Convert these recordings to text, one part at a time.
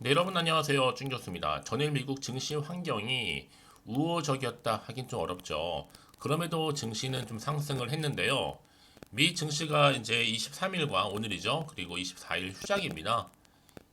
네, 여러분 안녕하세요. 준교수입니다. 전일 미국 증시 환경이 우호적이었다 하긴 좀 어렵죠. 그럼에도 증시는 좀 상승을 했는데요. 미 증시가 이제 23일과 오늘이죠. 그리고 24일 휴장입니다.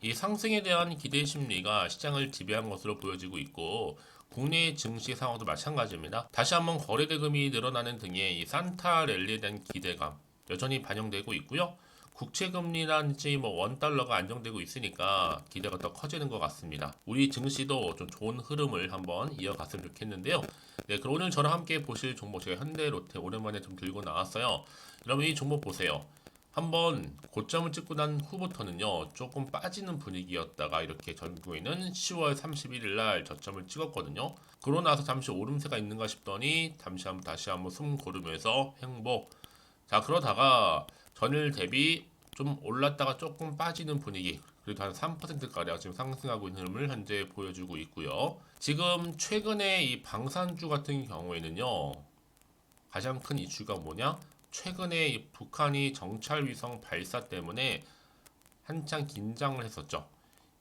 이 상승에 대한 기대 심리가 시장을 지배한 것으로 보여지고 있고 국내 증시 상황도 마찬가지입니다. 다시 한번 거래 대금이 늘어나는 등의 이 산타 랠리에 대한 기대감 여전히 반영되고 있고요. 국채 금리라든지 뭐 원 달러가 안정되고 있으니까 기대가 더 커지는 것 같습니다. 우리 증시도 좀 좋은 흐름을 한번 이어갔으면 좋겠는데요. 네, 그럼 오늘 저랑 함께 보실 종목 제가 현대 롯데 오랜만에 좀 들고 나왔어요. 여러분 이 종목 보세요. 한번 고점을 찍고 난 후부터는요 조금 빠지는 분위기였다가 이렇게 전국에는 10월 31일 날 저점을 찍었거든요. 그러고 나서 잠시 오름세가 있는가 싶더니 잠시 한번 다시 한번 숨 고르면서 행복. 자 그러다가 전일 대비 좀 올랐다가 조금 빠지는 분위기 그래도 한 3%가량 지금 상승하고 있는 흐름을 현재 보여주고 있고요. 지금 최근에 이 방산주 같은 경우에는요 가장 큰 이슈가 뭐냐? 최근에 이 북한이 정찰 위성 발사 때문에 한창 긴장을 했었죠.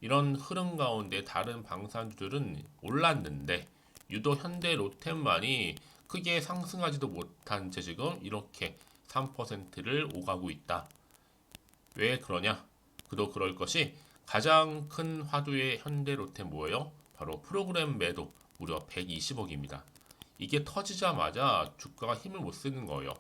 이런 흐름 가운데 다른 방산주들은 올랐는데 유독 현대 로템만이 크게 상승하지도 못한 채 지금 이렇게 3%를 오가고 있다. 왜 그러냐? 그도 그럴 것이 가장 큰 화두의 현대 로템 뭐예요? 바로 프로그램 매도 무려 120억입니다. 이게 터지자마자 주가가 힘을 못 쓰는 거예요.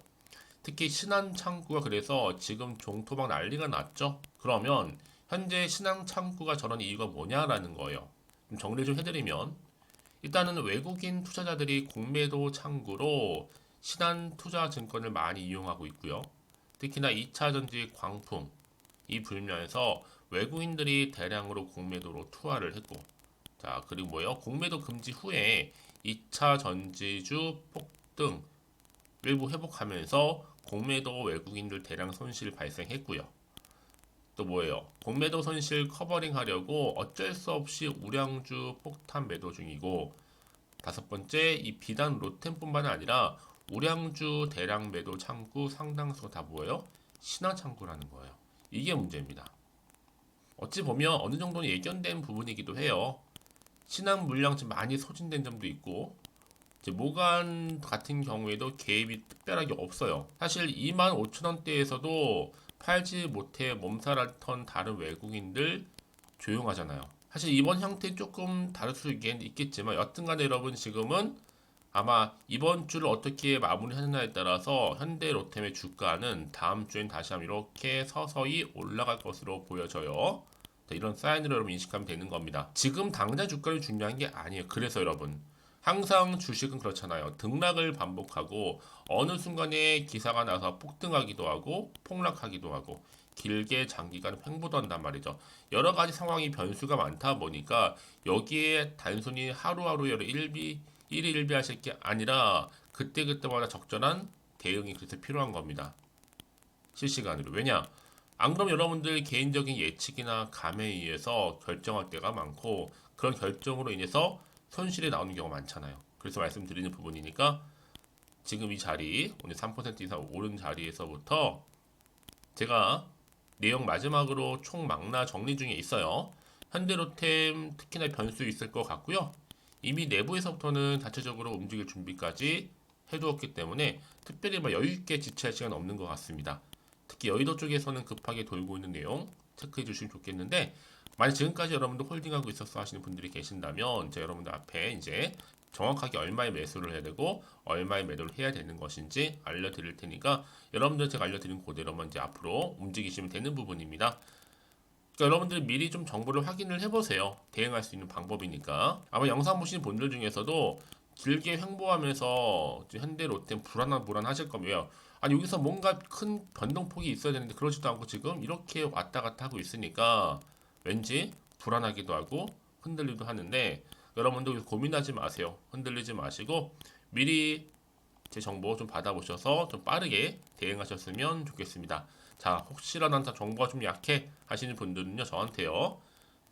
특히 신한 창구가 그래서 지금 종토방 난리가 났죠. 그러면 현재 신한 창구가 저런 이유가 뭐냐라는 거예요. 좀 정리 좀 해드리면 일단은 외국인 투자자들이 공매도 창구로 신한 투자 증권을 많이 이용하고 있고요. 특히나 2차 전지 광풍 이 불면에서 외국인들이 대량으로 공매도로 투하를 했고 자 그리고 뭐예요? 공매도 금지 후에 2차 전지주 폭등 일부 회복하면서 공매도 외국인들 대량 손실 발생했고요. 또 뭐예요? 공매도 손실 커버링 하려고 어쩔 수 없이 우량주 폭탄 매도 중이고 다섯 번째 이 비단 로템뿐만 아니라 우량주 대량 매도 창구 상당수가 다 뭐예요? 신화 창구라는 거예요. 이게 문제입니다. 어찌 보면 어느 정도는 예견된 부분이기도 해요. 신한 물량 좀 많이 소진된 점도 있고 이제 모간 같은 경우에도 개입이 특별하게 없어요. 사실 2만 5천 원대에서도 팔지 못해 몸살았던 다른 외국인들 조용하잖아요. 사실 이번 형태 조금 다를 수 있겠지만 여튼간에 여러분 지금은 아마 이번 주를 어떻게 마무리하느냐에 따라서 현대 로템의 주가는 다음 주엔 다시 한번 이렇게 서서히 올라갈 것으로 보여져요. 자, 이런 사인으로 여러분 인식하면 되는 겁니다. 지금 당장 주가를 중요한 게 아니에요. 그래서 여러분 항상 주식은 그렇잖아요. 등락을 반복하고 어느 순간에 기사가 나서 폭등하기도 하고 폭락하기도 하고 길게 장기간 횡보한단 말이죠. 여러 가지 상황이 변수가 많다 보니까 여기에 단순히 하루하루 여러 일비 일이 일비하실 게 아니라 그때그때마다 적절한 대응이 그래서 필요한 겁니다. 실시간으로. 왜냐? 안 그럼 여러분들 개인적인 예측이나 감에 의해서 결정할 때가 많고 그런 결정으로 인해서 손실이 나오는 경우가 많잖아요. 그래서 말씀드리는 부분이니까 지금 이 자리 오늘 3% 이상 오른 자리에서부터 제가 내용 마지막으로 총 망라 정리 중에 있어요. 현대로템 특히나 변수 있을 것 같고요. 이미 내부에서부터는 자체적으로 움직일 준비까지 해두었기 때문에 특별히 막 여유 있게 지체할 시간 없는 것 같습니다. 특히 여의도 쪽에서는 급하게 돌고 있는 내용 체크해 주시면 좋겠는데 만약 지금까지 여러분들 홀딩하고 있었어 하시는 분들이 계신다면 제가 여러분들 앞에 이제 정확하게 얼마의 매수를 해야 되고 얼마의 매도를 해야 되는 것인지 알려드릴 테니까 여러분들 제가 알려드린 그대로만 이제 앞으로 움직이시면 되는 부분입니다. 그러니까 여러분들 미리 좀 정보를 확인을 해보세요. 대응할 수 있는 방법이니까. 아마 영상 보시는 분들 중에서도 길게 횡보하면서 현대 롯데 불안한 불안하실 거예요. 아니 여기서 뭔가 큰 변동폭이 있어야 되는데 그러지도 않고 지금 이렇게 왔다 갔다 하고 있으니까 왠지 불안하기도 하고 흔들리기도 하는데 여러분들 고민하지 마세요. 흔들리지 마시고 미리 제 정보 좀 받아보셔서 좀 빠르게 대응하셨으면 좋겠습니다. 자, 혹시라도 정보가 좀 약해 하시는 분들은요, 저한테요.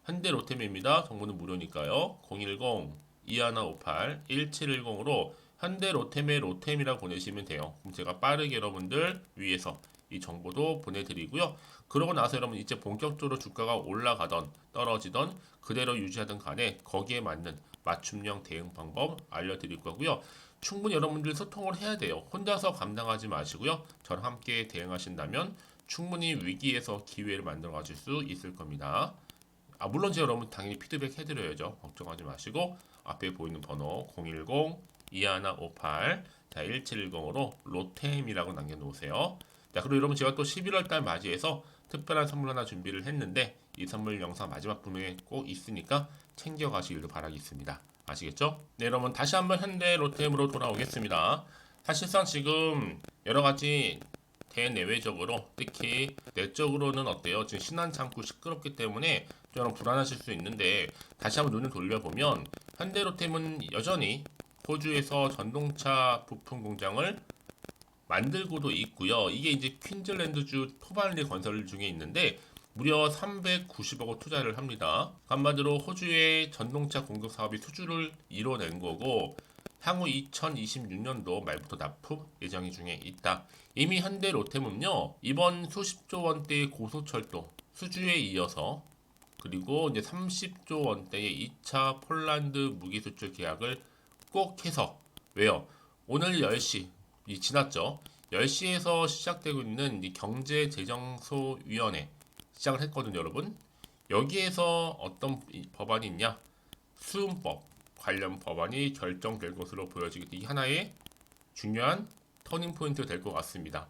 현대 로템입니다. 정보는 무료니까요. 010-2158-1710으로 현대 로템의 로템이라고 보내시면 돼요. 그럼 제가 빠르게 여러분들 위해서 이 정보도 보내드리고요. 그러고 나서 여러분 이제 본격적으로 주가가 올라가던 떨어지던 그대로 유지하던 간에 거기에 맞는 맞춤형 대응 방법 알려드릴 거고요. 충분히 여러분들 소통을 해야 돼요. 혼자서 감당하지 마시고요. 저랑 함께 대응하신다면 충분히 위기에서 기회를 만들어 가실 수 있을 겁니다. 아, 물론 제가 여러분 당연히 피드백 해드려야죠. 걱정하지 마시고 앞에 보이는 번호 010 2158 자, 1710으로 로템이라고 남겨놓으세요. 자, 그리고 여러분 제가 또 11월 달 맞이해서 특별한 선물 하나 준비를 했는데 이 선물 영상 마지막 부분에 꼭 있으니까 챙겨가시길 바라겠습니다. 아시겠죠? 네, 여러분 다시 한번 현대 로템으로 돌아오겠습니다. 사실상 지금 여러 가지 대내외적으로 특히 내적으로는 어때요? 지금 신한 창구 시끄럽기 때문에 좀 불안하실 수 있는데 다시 한번 눈을 돌려보면 현대로템은 여전히 호주에서 전동차 부품 공장을 만들고도 있고요. 이게 이제 퀸즐랜드주 토발리 건설 중에 있는데 무려 390억을 투자를 합니다. 한마디로 호주의 전동차 공급 사업이 수주를 이뤄낸 거고 향후 2026년도 말부터 납품 예정이 중에 있다. 이미 현대 로템은요 이번 수십조 원대의 고속철도 수주에 이어서 그리고 이제 30조 원대의 2차 폴란드 무기 수출 계약을 꼭 해서 왜요? 오늘 10시 이 지났죠. 10시에서 시작되고 있는 이 경제재정소위원회 시작을 했거든요, 여러분. 여기에서 어떤 이 법안이 있냐? 수음법 관련 법안이 결정될 것으로 보여지기 때문에 이 하나의 중요한 터닝 포인트가 될 것 같습니다.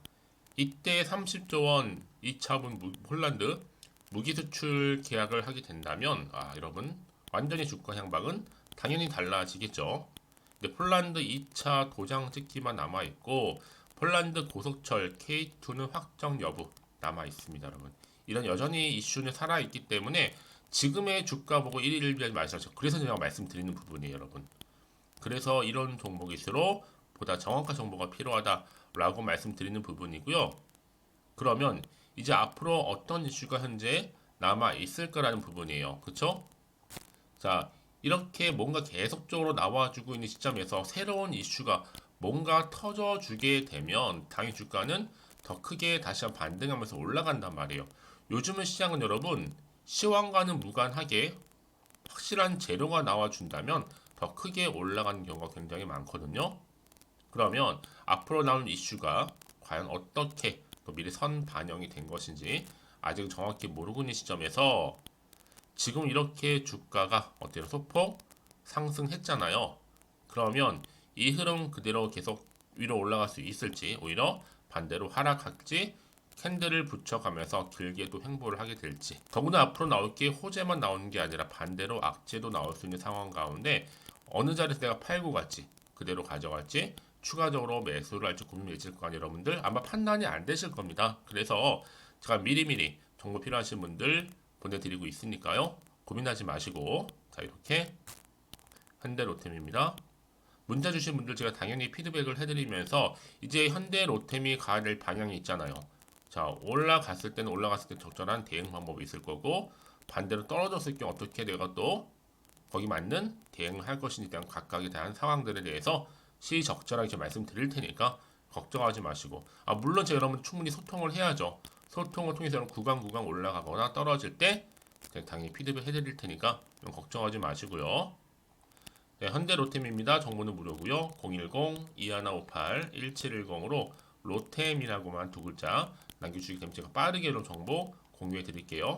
이때 30조 원 2차분 무- 폴란드 무기 수출 계약을 하게 된다면 아 여러분 완전히 주가 향방은 당연히 달라지겠죠. 근데 폴란드 2차 도장 찍기만 남아 있고 폴란드 고속철 K2는 확정 여부 남아 있습니다, 여러분. 이런 여전히 이슈는 살아 있기 때문에 지금의 주가 보고 1일 비하지 마시죠. 그래서 제가 말씀드리는 부분이에요, 여러분. 그래서 이런 종목일수록 보다 정확한 정보가 필요하다라고 말씀드리는 부분이고요. 그러면 이제 앞으로 어떤 이슈가 현재 남아 있을 거라는 부분이에요. 그렇죠? 자, 이렇게 뭔가 계속적으로 나와주고 있는 시점에서 새로운 이슈가 뭔가 터져주게 되면 당연히 주가는 더 크게 다시 한번 반등하면서 올라간단 말이에요. 요즘은 시장은 여러분 시황과는 무관하게 확실한 재료가 나와준다면 더 크게 올라가는 경우가 굉장히 많거든요. 그러면 앞으로 나올 이슈가 과연 어떻게 또 미리 선 반영이 된 것인지 아직 정확히 모르고 있는 시점에서 지금 이렇게 주가가 어때요? 소폭 상승했잖아요. 그러면 이 흐름 그대로 계속 위로 올라갈 수 있을지 오히려 반대로 하락할지 캔들을 붙여가면서 길게 또 횡보를 하게 될지. 더구나 앞으로 나올 게 호재만 나오는 게 아니라 반대로 악재도 나올 수 있는 상황 가운데 어느 자리에서 내가 팔고 갈지 그대로 가져갈지 추가적으로 매수를 할지 있을 거 아니에요 여러분들 아마 판단이 안 되실 겁니다. 그래서 제가 미리미리 정보 필요하신 분들 보내드리고 있으니까요. 고민하지 마시고 자 이렇게 현대로템입니다. 문자 주신 분들 제가 당연히 피드백을 해드리면서 이제 현대 로템이 가야 될 방향이 있잖아요. 자 올라갔을 때는 올라갔을 때 적절한 대응 방법이 있을 거고 반대로 떨어졌을 때 어떻게 내가 또 거기 맞는 대응을 할 것인지 대한 각각에 대한 상황들에 대해서 시적절하게 말씀드릴 테니까 걱정하지 마시고 아 물론 제가 여러분 충분히 소통을 해야죠. 소통을 통해서 구간 구간 올라가거나 떨어질 때 당연히 피드백 해드릴 테니까 걱정하지 마시고요. 네, 현대 로템입니다. 정보는 무료고요. 010-2158-1710으로 로템이라고만 두 글자 남겨주시기 되면 제가 빠르게 이런 정보 공유해 드릴게요.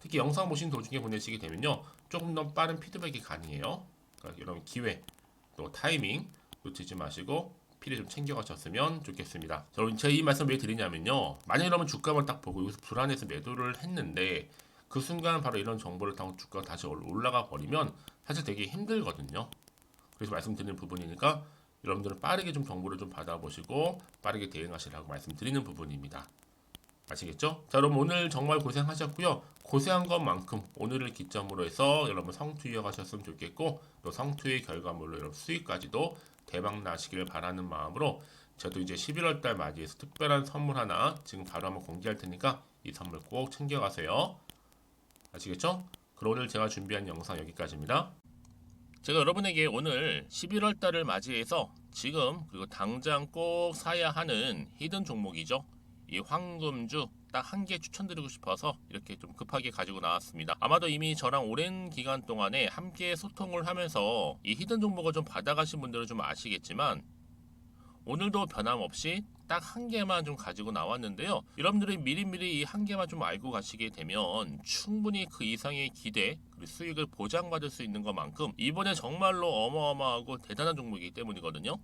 특히 영상 보신 도중에 보내시게 되면요. 조금 더 빠른 피드백이 가능해요. 그러니까 이런 기회 또 타이밍 놓치지 마시고 필히 좀 챙겨가셨으면 좋겠습니다. 자, 여러분 제가 이 말씀 왜 드리냐면요. 만약 여러분 주가만 딱 보고 여기서 불안해서 매도를 했는데 그 순간 바로 이런 정보를 타고 주가가 다시 올라가 버리면 사실 되게 힘들거든요. 그래서 말씀드리는 부분이니까 여러분들은 빠르게 좀 정보를 좀 받아보시고 빠르게 대응하시라고 말씀드리는 부분입니다. 아시겠죠? 자, 여러분 오늘 정말 고생하셨고요. 고생한 것만큼 오늘을 기점으로 해서 여러분 성투 이어가셨으면 좋겠고 또 성투의 결과물로 여러분 수익까지도 대박 나시길 바라는 마음으로 저도 이제 11월 달 맞이해서 특별한 선물 하나 지금 바로 한번 공개할 테니까 이 선물 꼭 챙겨가세요. 아시겠죠? 그럼 오늘 제가 준비한 영상 여기까지입니다. 제가 여러분에게 오늘 11월 달을 맞이해서 지금 그리고 당장 꼭 사야 하는 히든 종목이죠. 이 황금주 딱 한 개 추천드리고 싶어서 이렇게 좀 급하게 가지고 나왔습니다. 아마도 이미 저랑 오랜 기간 동안에 함께 소통을 하면서 이 히든 정보를 좀 받아가신 분들은 좀 아시겠지만 오늘도 변함없이 딱 한 개만 좀 가지고 나왔는데요. 여러분들이 미리미리 이 한 개만 좀 알고 가시게 되면 충분히 그 이상의 기대 그리고 수익을 보장받을 수 있는 것만큼 이번에 정말로 어마어마하고 대단한 종목이기 때문이거든요.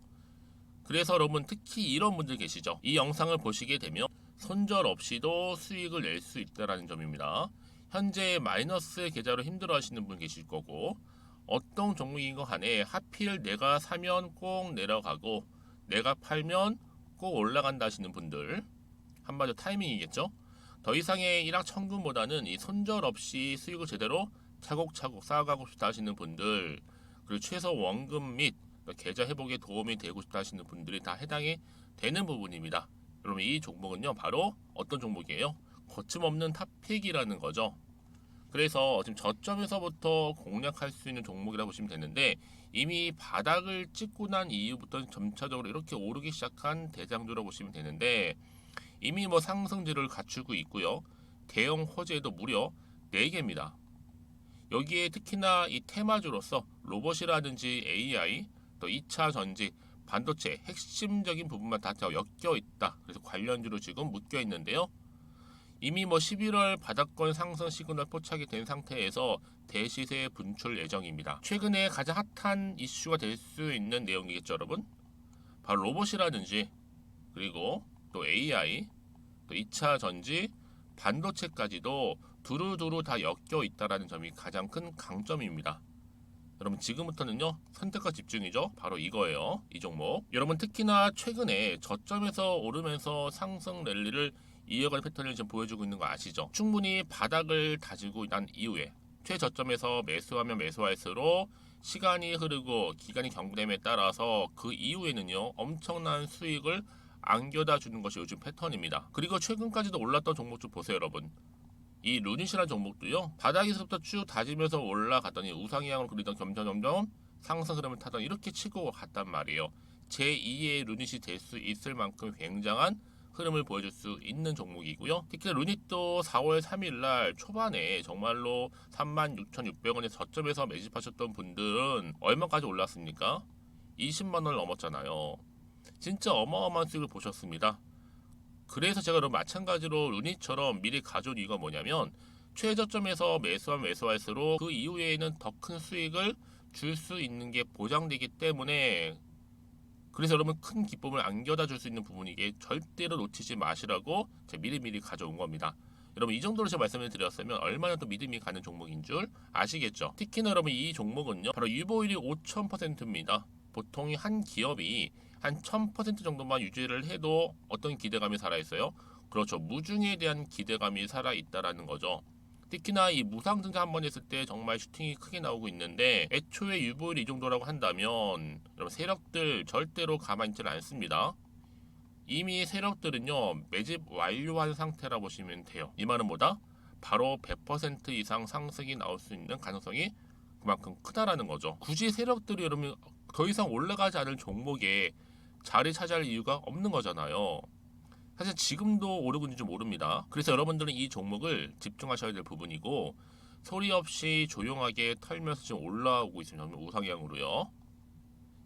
그래서 여러분 특히 이런 분들 계시죠. 이 영상을 보시게 되면 손절 없이도 수익을 낼 수 있다라는 점입니다. 현재 마이너스 계좌로 힘들어 하시는 분 계실 거고 어떤 종목인 거 간에 하필 내가 사면 꼭 내려가고 내가 팔면 꼭 올라간다 하시는 분들 한마디로 타이밍이겠죠. 더 이상의 일확천금보다는 이 손절 없이 수익을 제대로 차곡차곡 쌓아가고 싶다 하시는 분들 그리고 최소 원금 및 계좌 회복에 도움이 되고 싶다 하시는 분들이 다 해당이 되는 부분입니다. 여러분 이 종목은요 바로 어떤 종목이에요? 거침없는 탑픽이라는 거죠. 그래서 지금 저점에서부터 공략할 수 있는 종목이라고 보시면 되는데 이미 바닥을 찍고 난 이후부터 점차적으로 이렇게 오르기 시작한 대장주라고 보시면 되는데 이미 뭐 상승지를 갖추고 있고요. 대형 호재도 무려 4개입니다. 여기에 특히나 이 테마주로서 로봇이라든지 AI 또 2차 전지 반도체 핵심적인 부분만 다 엮여 있다. 그래서 관련주로 지금 묶여 있는데요. 이미 뭐 11월 바닥권 상승 시그널 포착이 된 상태에서 대시세 분출 예정입니다. 최근에 가장 핫한 이슈가 될 수 있는 내용이겠죠, 여러분? 바로 로봇이라든지 그리고 또 AI, 또 2차 전지, 반도체까지도 두루두루 다 엮여 있다라는 점이 가장 큰 강점입니다. 여러분 지금부터는요 선택과 집중이죠 바로 이거예요 이 종목 여러분 특히나 최근에 저점에서 오르면서 상승 랠리를 이어가는 패턴을 지금 보여주고 있는 거 아시죠? 충분히 바닥을 다지고 난 이후에 최저점에서 매수하면 매수할수록 시간이 흐르고 기간이 경부됨에 따라서 그 이후에는요 엄청난 수익을 안겨다 주는 것이 요즘 패턴입니다. 그리고 최근까지도 올랐던 종목 좀 보세요 여러분. 이 루닛이라는 종목도요 바닥에서부터 쭉 다지면서 올라갔더니 우상향으로 그리던 점점 점점 상승 흐름을 타던 이렇게 치고 갔단 말이에요. 제2의 루닛이 될 수 있을 만큼 굉장한 흐름을 보여줄 수 있는 종목이고요. 특히 루닛도 4월 3일날 초반에 정말로 36,600원의 저점에서 매집하셨던 분들은 얼마까지 올랐습니까? 20만 원을 넘었잖아요. 진짜 어마어마한 수익을 보셨습니다. 그래서 제가 그럼 마찬가지로 루닛처럼 미리 가져온 이유가 뭐냐면 최저점에서 매수하면 매수할수록 그 이후에는 더 큰 수익을 줄 수 있는 게 보장되기 때문에 그래서 여러분 큰 기쁨을 안겨다 줄 수 있는 부분이게 절대로 놓치지 마시라고 제가 미리미리 가져온 겁니다. 여러분 이 정도로 제가 말씀을 드렸으면 얼마나 또 믿음이 가는 종목인 줄 아시겠죠? 특히나 여러분 이 종목은요 바로 유보율이 5,000%입니다. 보통 한 기업이 한 1000% 정도만 유지를 해도 어떤 기대감이 살아있어요? 그렇죠. 무중에 대한 기대감이 살아있다라는 거죠. 특히나 이 무상 증자 한 번 했을 때 정말 슈팅이 크게 나오고 있는데 애초에 유보율이 이 정도라고 한다면 여러분 세력들 절대로 가만히 있지는 않습니다. 이미 세력들은요 매집 완료한 상태라 보시면 돼요. 이 말은 뭐다? 바로 100% 이상 상승이 나올 수 있는 가능성이 그만큼 크다라는 거죠. 굳이 세력들이 여러분 더 이상 올라가지 않을 종목에 자리 차지할 이유가 없는 거잖아요. 사실 지금도 오르고 있는지 모릅니다. 그래서 여러분들은 이 종목을 집중하셔야 될 부분이고 소리 없이 조용하게 털면서 지금 올라오고 있습니다. 우상향으로요.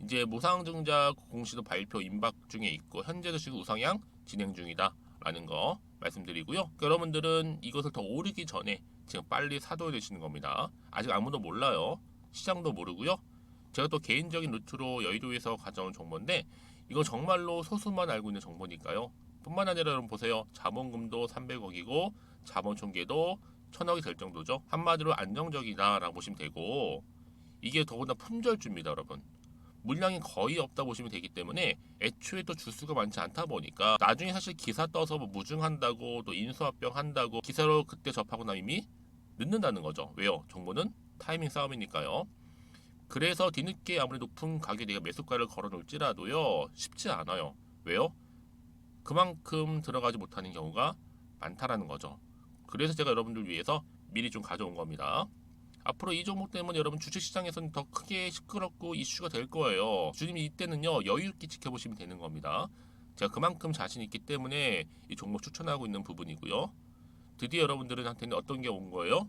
이제 무상증자 공시도 발표 임박 중에 있고 현재도 지금 우상향 진행 중이다라는 거 말씀드리고요. 그러니까 여러분들은 이것을 더 오르기 전에 지금 빨리 사둬야 되시는 겁니다. 아직 아무도 몰라요. 시장도 모르고요. 제가 또 개인적인 루트로 여의도에서 가져온 정보인데 이거 정말로 소수만 알고 있는 정보니까요. 뿐만 아니라 여러분 보세요. 자본금도 300억이고 자본 총계도 1000억이 될 정도죠. 한마디로 안정적이다라고 보시면 되고 이게 더구나 품절주입니다, 여러분. 물량이 거의 없다 보시면 되기 때문에 애초에 또 주수가 많지 않다 보니까 나중에 사실 기사 떠서 뭐 무증한다고 또 인수합병 한다고 기사로 그때 접하고 나면 이미 늦는다는 거죠. 왜요? 정보는 타이밍 싸움이니까요. 그래서 뒤늦게 아무리 높은 가격에 내가 매수가를 걸어 놓을지라도요 쉽지 않아요. 왜요? 그만큼 들어가지 못하는 경우가 많다라는 거죠. 그래서 제가 여러분들 위해서 미리 좀 가져온 겁니다. 앞으로 이 종목 때문에 여러분 주식시장에서는 더 크게 시끄럽고 이슈가 될 거예요. 주님 이때는요 여유 있게 지켜보시면 되는 겁니다. 제가 그만큼 자신 있기 때문에 이 종목 추천하고 있는 부분이고요. 드디어 여러분들한테는 어떤 게 온 거예요?